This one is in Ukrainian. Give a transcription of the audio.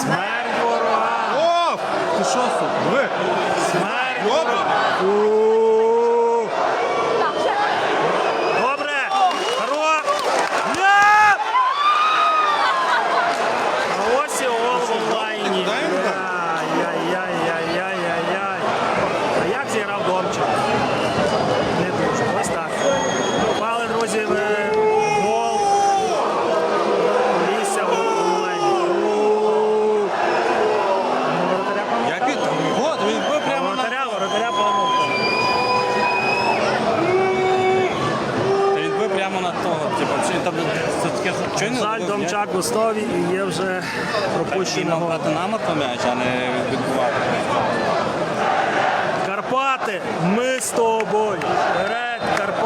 Смерть ворога! О! Ти що, сука? Смерть ворога! Ай-яй-яй-яй-яй-яй. А як зіграв Домчик? там це таке. Жаль, Домчак у Слові і є вже пропущеного. Карпати нама по м'яч, а не відбувати. Карпати, ми з тобою. Вперед, Карпати.